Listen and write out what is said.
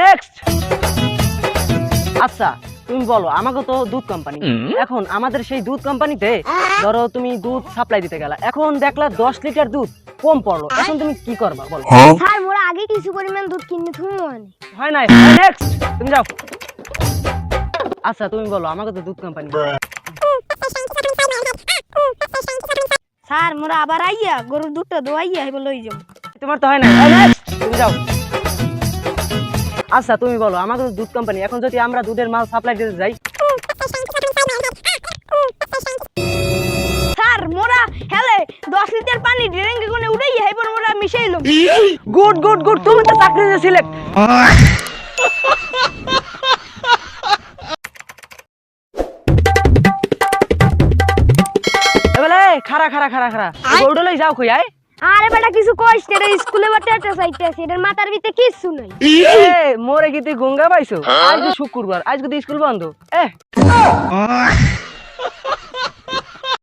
Next আচ্ছা তুমি বলো আমাকে তো দুধ কোম্পানি এখন আমাদের সেই দুধ কোম্পানিতে ধরো তুমি দুধ সাপ্লাই দিতে গেলা। এখন দেখলা দশ লিটার দুধ কম পড়ল। এখন তুমি কি করবা বলো? স্যার মোরা আগে কিছু পরিমাণ দুধ কিনে থুমু মানে হয় নাই নেক্সট তুমি যাও। আচ্ছা তুমি বলো আমাকে তো দুধ কোম্পানি স্যার মোরা আবার আইয়া গরুর দুধটা দোয়াইয়া হেবে লই যাব। তোমার তো হয় না নেক্সট তুমি যাও। আচ্ছা তুমি বলো আমাকে তো দুধ কোম্পানি এখন যদি আমরা দুধের মাল সাপ্লাই দিতে যাই। স্যার মোরা হেলে দশ লিটার পানি ড্রেঙ্গে কোনে উড়াইয়া হেবে মোরা মিশাইলাম গুড গুড গুড তুমি তো চাকরিতে সিলেক্ট এবেলে খারা খারা খারা খারা গৌড়লে যাও আয়। আরে বেটা কিছু কইস না স্কুলে বটে এটা আছে এটার মাথার ভিতরে কিছু নাই। এ মোরে কি তুই গঙ্গা পাইছো? আজ শুক্রবার আজ তো স্কুল বন্ধ। এ।